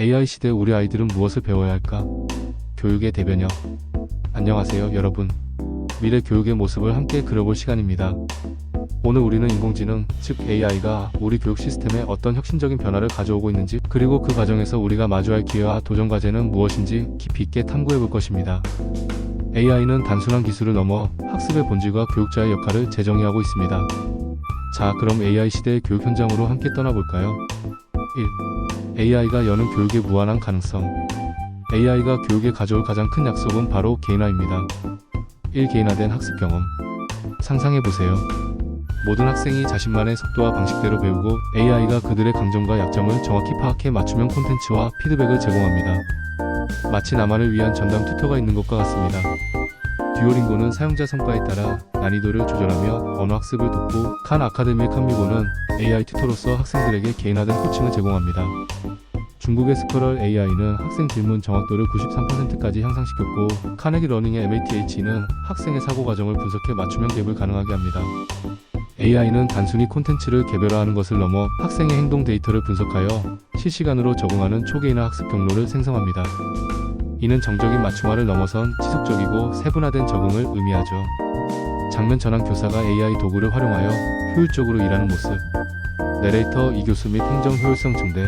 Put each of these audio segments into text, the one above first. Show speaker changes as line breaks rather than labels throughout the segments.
AI 시대 우리 아이들은 무엇을 배워야 할까? 교육의 대변역. 안녕하세요, 여러분. 미래 교육의 모습을 함께 그려볼 시간입니다. 오늘 우리는 인공지능, 즉 AI가 우리 교육 시스템에 어떤 혁신적인 변화를 가져오고 있는지, 그리고 그 과정에서 우리가 마주할 기회와 도전 과제는 무엇인지 깊이 있게 탐구해 볼 것입니다. AI는 단순한 기술을 넘어 학습의 본질과 교육자의 역할을 재정의하고 있습니다. 자, 그럼 AI 시대의 교육 현장으로 함께 떠나볼까요? 1. AI가 여는 교육의 무한한 가능성. AI가 교육에 가져올 가장 큰 약속은 바로 개인화입니다. 1. 개인화된 학습 경험. 상상해보세요. 모든 학생이 자신만의 속도와 방식대로 배우고 AI가 그들의 강점과 약점을 정확히 파악해 맞춤형 콘텐츠와 피드백을 제공합니다. 마치 나만을 위한 전담 튜터가 있는 것과 같습니다. 듀오링고는 사용자 성과에 따라 난이도를 조절하며 언어 학습을 돕고 칸 아카데미의 칸미고는 AI 튜터로서 학생들에게 개인화된 코칭을 제공합니다. 중국의 스커럴 AI는 학생 질문 정확도를 93%까지 향상시켰고 카네기 러닝의 MATH는 학생의 사고 과정을 분석해 맞춤형 갭을 가능하게 합니다. AI는 단순히 콘텐츠를 개별화하는 것을 넘어 학생의 행동 데이터를 분석하여 실시간으로 적응하는 초개인화 학습 경로를 생성합니다. 이는 정적인 맞춤화를 넘어선 지속적이고 세분화된 적응을 의미하죠. 장면 전환 교사가 AI 도구를 활용하여 효율적으로 일하는 모습. 내레이터 이교수 및 행정 효율성 증대.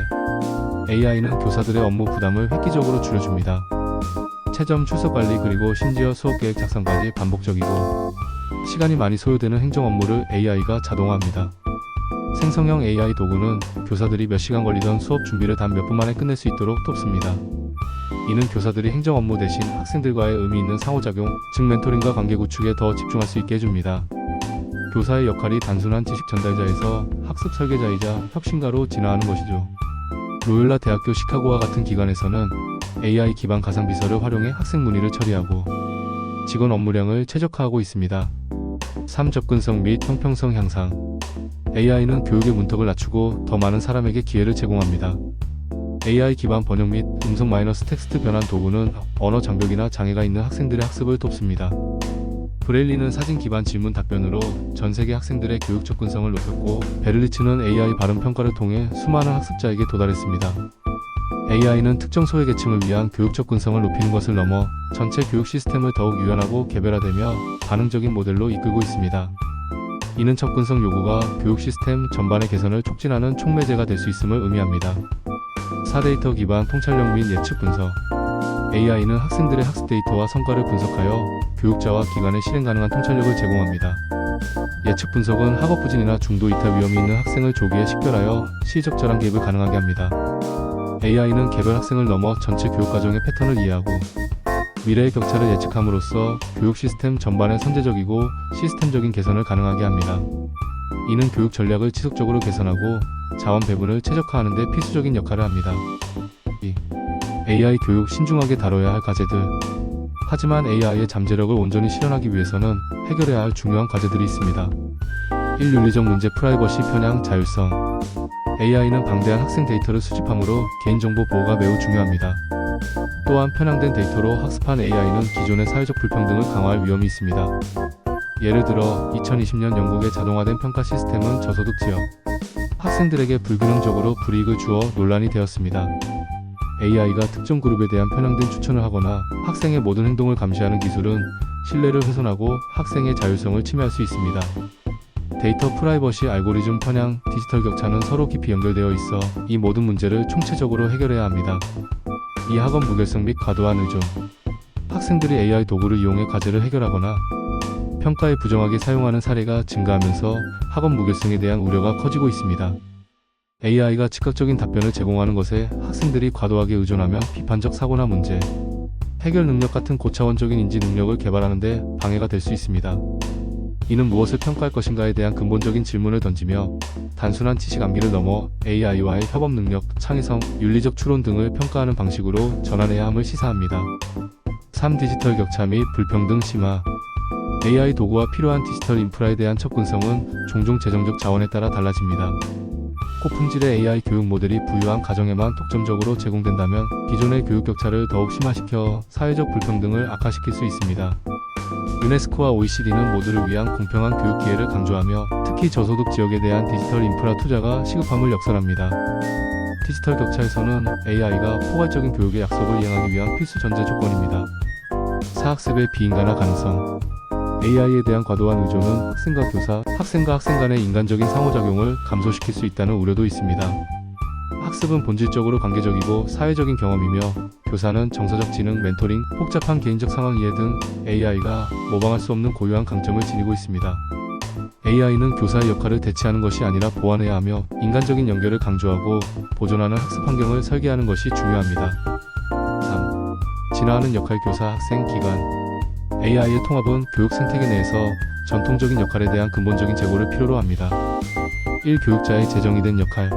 AI는 교사들의 업무 부담을 획기적으로 줄여줍니다. 채점 출석 관리 그리고 심지어 수업 계획 작성까지 반복적이고 시간이 많이 소요되는 행정 업무를 AI가 자동화합니다. 생성형 AI 도구는 교사들이 몇 시간 걸리던 수업 준비를 단 몇 분 만에 끝낼 수 있도록 돕습니다. 이는 교사들이 행정 업무 대신 학생들과의 의미 있는 상호작용, 즉 멘토링과 관계 구축에 더 집중할 수 있게 해줍니다. 교사의 역할이 단순한 지식 전달자에서 학습 설계자이자 혁신가로 진화하는 것이죠. 로열라 대학교 시카고와 같은 기관에서는 AI 기반 가상 비서를 활용해 학생 문의를 처리하고 직원 업무량을 최적화하고 있습니다. 3. 접근성 및 형평성 향상 AI는 교육의 문턱을 낮추고 더 많은 사람에게 기회를 제공합니다. AI 기반 번역 및 음성 마이너스 텍스트 변환 도구는 언어 장벽이나 장애가 있는 학생들의 학습을 돕습니다. 브레일리는 사진 기반 질문 답변으로 전 세계 학생들의 교육 접근성을 높였고 베를리츠는 AI 발음 평가를 통해 수많은 학습자에게 도달했습니다. AI는 특정 소외 계층을 위한 교육 접근성을 높이는 것을 넘어 전체 교육 시스템을 더욱 유연하고 개별화되며 반응적인 모델로 이끌고 있습니다. 이는 접근성 요구가 교육 시스템 전반의 개선을 촉진하는 촉매제가 될 수 있음을 의미합니다. 4데이터 기반 통찰력 및 예측 분석 AI는 학생들의 학습 데이터와 성과를 분석하여 교육자와 기관에 실행 가능한 통찰력을 제공합니다. 예측 분석은 학업 부진이나 중도 이탈 위험이 있는 학생을 조기에 식별하여 시적 절한 갭을 가능하게 합니다. AI는 개별 학생을 넘어 전체 교육 과정의 패턴을 이해하고 미래의 격차를 예측함으로써 교육 시스템 전반에 선제적이고 시스템적인 개선을 가능하게 합니다. 이는 교육 전략을 지속적으로 개선하고 자원 배분을 최적화하는 데 필수적인 역할을 합니다. 2. AI 교육 신중하게 다뤄야 할 과제들. 하지만 AI의 잠재력을 온전히 실현하기 위해서는 해결해야 할 중요한 과제들이 있습니다. 1. 윤리적 문제 프라이버시 편향 자율성. AI는 방대한 학생 데이터를 수집하므로 개인정보 보호가 매우 중요합니다. 또한 편향된 데이터로 학습한 AI는 기존의 사회적 불평등을 강화할 위험이 있습니다. 예를 들어 2020년 영국의 자동화된 평가 시스템은 저소득 지역 학생들에게 불균형적으로 불이익을 주어 논란이 되었습니다. AI가 특정 그룹에 대한 편향된 추천을 하거나 학생의 모든 행동을 감시하는 기술은 신뢰를 훼손하고 학생의 자율성을 침해할 수 있습니다. 데이터 프라이버시 알고리즘 편향, 디지털 격차는 서로 깊이 연결되어 있어 이 모든 문제를 총체적으로 해결해야 합니다. 이 학원 무결성 및 과도한 의존. 학생들이 AI 도구를 이용해 과제를 해결하거나 평가에 부정하게 사용하는 사례가 증가하면서 학원 무결성에 대한 우려가 커지고 있습니다. AI가 즉각적인 답변을 제공하는 것에 학생들이 과도하게 의존하며 비판적 사고나 문제, 해결 능력 같은 고차원적인 인지 능력을 개발하는데 방해가 될 수 있습니다. 이는 무엇을 평가할 것인가에 대한 근본적인 질문을 던지며 단순한 지식 암기를 넘어 AI와의 협업 능력, 창의성, 윤리적 추론 등을 평가하는 방식으로 전환해야 함을 시사합니다. 3. 디지털 격차 및 불평등 심화 AI 도구와 필요한 디지털 인프라에 대한 접근성은 종종 재정적 자원에 따라 달라집니다. 고품질의 AI 교육 모델이 부유한 가정에만 독점적으로 제공된다면 기존의 교육 격차를 더욱 심화시켜 사회적 불평등을 악화시킬 수 있습니다. 유네스코와 OECD는 모두를 위한 공평한 교육 기회를 강조하며 특히 저소득 지역에 대한 디지털 인프라 투자가 시급함을 역설합니다. 디지털 격차에서는 AI가 포괄적인 교육의 약속을 이행하기 위한 필수 전제 조건입니다. 사학습의 비인간화 가능성 AI에 대한 과도한 의존은 학생과 교사, 학생과 학생 간의 인간적인 상호작용을 감소시킬 수 있다는 우려도 있습니다. 학습은 본질적으로 관계적이고 사회적인 경험이며 교사는 정서적 지능, 멘토링, 복잡한 개인적 상황 이해 등 AI가 모방할 수 없는 고유한 강점을 지니고 있습니다. AI는 교사의 역할을 대체하는 것이 아니라 보완해야 하며 인간적인 연결을 강조하고 보존하는 학습 환경을 설계하는 것이 중요합니다. 3. 진화하는 역할 교사, 학생, 기관 AI의 통합은 교육 생태계 내에서 전통적인 역할에 대한 근본적인 재고를 필요로 합니다. 1. 교육자의 재정이 된 역할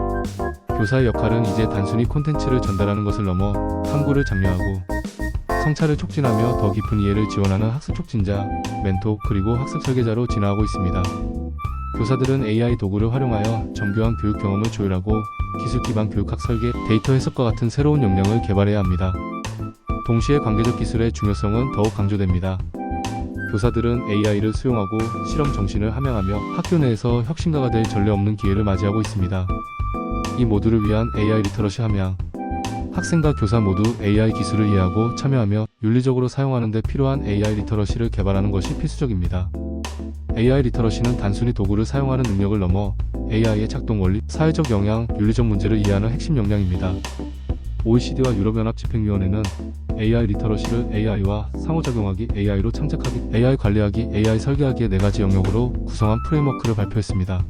교사의 역할은 이제 단순히 콘텐츠를 전달하는 것을 넘어 탐구를 장려하고 성찰을 촉진하며 더 깊은 이해를 지원하는 학습 촉진자, 멘토, 그리고 학습 설계자로 진화하고 있습니다. 교사들은 AI 도구를 활용하여 정교한 교육 경험을 조율하고 기술 기반 교육학 설계, 데이터 해석과 같은 새로운 역량을 개발해야 합니다. 동시에 관계적 기술의 중요성은 더욱 강조됩니다. 교사들은 AI를 수용하고 실험 정신을 함양하며 학교 내에서 혁신가가 될 전례 없는 기회를 맞이하고 있습니다. 이 모두를 위한 AI 리터러시 함양 학생과 교사 모두 AI 기술을 이해하고 참여하며 윤리적으로 사용하는 데 필요한 AI 리터러시를 개발하는 것이 필수적입니다. AI 리터러시는 단순히 도구를 사용하는 능력을 넘어 AI의 작동 원리, 사회적 영향, 윤리적 문제를 이해하는 핵심 역량입니다. OECD와 유럽연합 집행위원회는 AI 리터러시를 AI와 상호작용하기, AI로 창작하기, AI 관리하기, AI 설계하기의 네 가지 영역으로 구성한 프레임워크를 발표했습니다.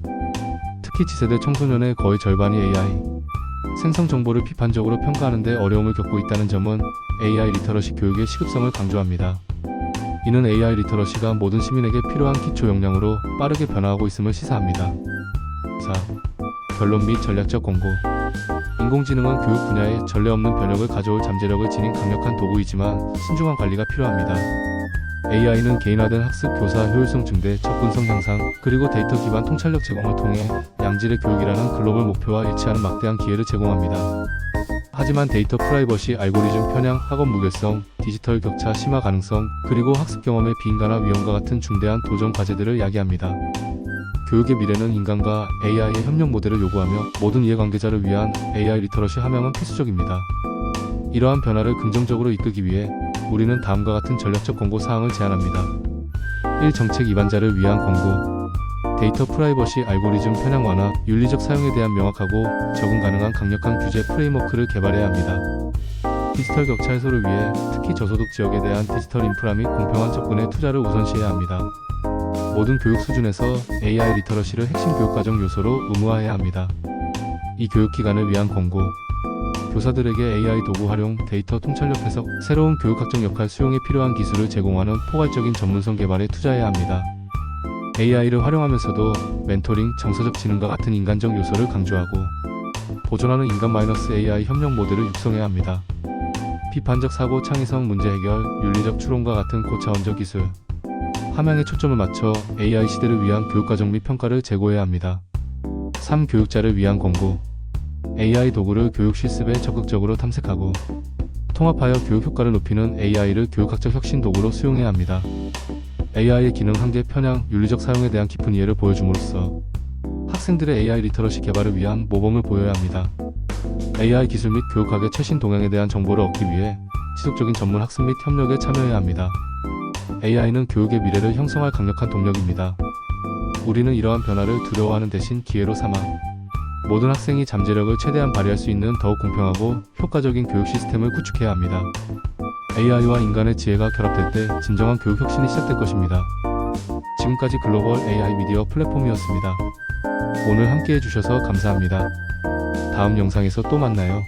특히 지세대 청소년의 거의 절반이 AI, 생성 정보를 비판적으로 평가하는 데 어려움을 겪고 있다는 점은 AI 리터러시 교육의 시급성을 강조합니다. 이는 AI 리터러시가 모든 시민에게 필요한 기초 역량으로 빠르게 변화하고 있음을 시사합니다. 4. 결론 및 전략적 공고 인공지능은 교육 분야에 전례 없는 변혁을 가져올 잠재력을 지닌 강력한 도구이지만 신중한 관리가 필요합니다. AI는 개인화된 학습, 교사 효율성 증대, 접근성 향상, 그리고 데이터 기반 통찰력 제공을 통해 양질의 교육이라는 글로벌 목표와 일치하는 막대한 기회를 제공합니다. 하지만 데이터 프라이버시, 알고리즘 편향, 학업 무결성, 디지털 격차 심화 가능성, 그리고 학습 경험의 비인간화 위험과 같은 중대한 도전 과제들을 야기합니다. 교육의 미래는 인간과 AI의 협력 모델을 요구하며 모든 이해관계자를 위한 AI 리터러시 함양은 필수적입니다. 이러한 변화를 긍정적으로 이끌기 위해 우리는 다음과 같은 전략적 공고 사항을 제안합니다. 1. 정책 위반자를 위한 공고 데이터 프라이버시 알고리즘 편향 완화, 윤리적 사용에 대한 명확하고 적응 가능한 강력한 규제 프레임워크를 개발해야 합니다. 디지털 격차 해소를 위해 특히 저소득 지역에 대한 디지털 인프라 및 공평한 접근에 투자를 우선시해야 합니다. 모든 교육 수준에서 AI 리터러시를 핵심 교육과정 요소로 의무화해야 합니다. 이 교육기관을 위한 공고 교사들에게 AI 도구 활용, 데이터 통찰력 해석, 새로운 교육학적 역할 수용에 필요한 기술을 제공하는 포괄적인 전문성 개발에 투자해야 합니다. AI를 활용하면서도 멘토링, 정서적 지능과 같은 인간적 요소를 강조하고 보존하는 인간 마이너스 AI 협력 모델을 육성해야 합니다. 비판적 사고, 창의성, 문제 해결, 윤리적 추론과 같은 고차원적 기술, 함양에 초점을 맞춰 AI 시대를 위한 교육과정 및 평가를 제고해야 합니다. 3. 교육자를 위한 공고 AI 도구를 교육 실습에 적극적으로 탐색하고 통합하여 교육 효과를 높이는 AI를 교육학적 혁신 도구로 수용해야 합니다. AI의 기능 한계 편향, 윤리적 사용에 대한 깊은 이해를 보여줌으로써 학생들의 AI 리터러시 개발을 위한 모범을 보여야 합니다. AI 기술 및 교육학의 최신 동향에 대한 정보를 얻기 위해 지속적인 전문 학습 및 협력에 참여해야 합니다. AI는 교육의 미래를 형성할 강력한 동력입니다. 우리는 이러한 변화를 두려워하는 대신 기회로 삼아 모든 학생이 잠재력을 최대한 발휘할 수 있는 더욱 공평하고 효과적인 교육 시스템을 구축해야 합니다. AI와 인간의 지혜가 결합될 때 진정한 교육 혁신이 시작될 것입니다. 지금까지 글로벌 AI 미디어 플랫폼이었습니다. 오늘 함께 해주셔서 감사합니다. 다음 영상에서 또 만나요.